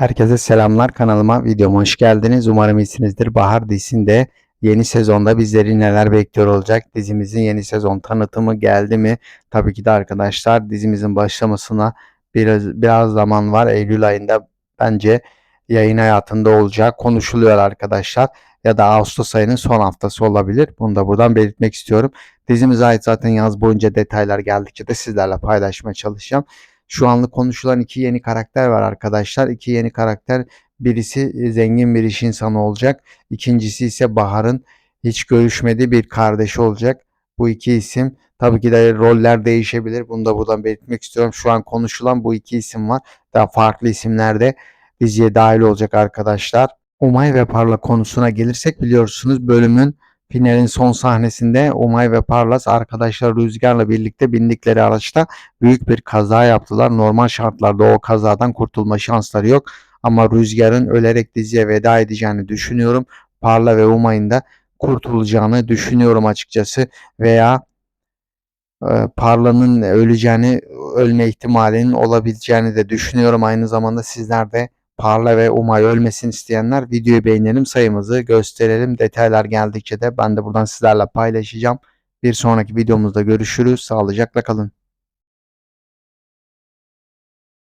Herkese selamlar kanalıma videoma hoş geldiniz. Umarım iyisinizdir. Bahar dizisinde yeni sezonda bizleri neler bekliyor olacak? Dizimizin yeni sezon tanıtımı geldi mi? Tabii ki de arkadaşlar dizimizin başlamasına biraz biraz zaman var. Eylül ayında bence yayın hayatında olacağı konuşuluyor arkadaşlar. Ya da Ağustos ayının son haftası olabilir. Bunu da buradan belirtmek istiyorum. Dizimize ait zaten yaz boyunca detaylar geldikçe de sizlerle paylaşmaya çalışacağım. Şu anlık konuşulan iki yeni karakter var arkadaşlar. İki yeni karakter birisi e, zengin bir iş insanı olacak. İkincisi ise Bahar'ın hiç görüşmediği bir kardeşi olacak. Bu iki isim tabii ki de roller değişebilir. Bunu da buradan belirtmek istiyorum. Şu an konuşulan bu iki isim var. Daha farklı isimler de diziye dahil olacak arkadaşlar. Umay ve Parla konusuna gelirsek biliyorsunuz bölümün finalin son sahnesinde Umay ve Parlas arkadaşlar Rüzgar'la birlikte bindikleri araçta büyük bir kaza yaptılar. Normal şartlarda o kazadan kurtulma şansları yok. Ama Rüzgar'ın ölerek diziye veda edeceğini düşünüyorum. Parla ve Umay'ın da kurtulacağını düşünüyorum açıkçası. Veya e, Parla'nın öleceğini, ölme ihtimalinin olabileceğini de düşünüyorum. Aynı zamanda sizler de Parla ve Umay ölmesin isteyenler videoyu beğenelim, sayımızı gösterelim. Detaylar geldikçe de ben de buradan sizlerle paylaşacağım. Bir sonraki videomuzda görüşürüz. Sağlıcakla kalın.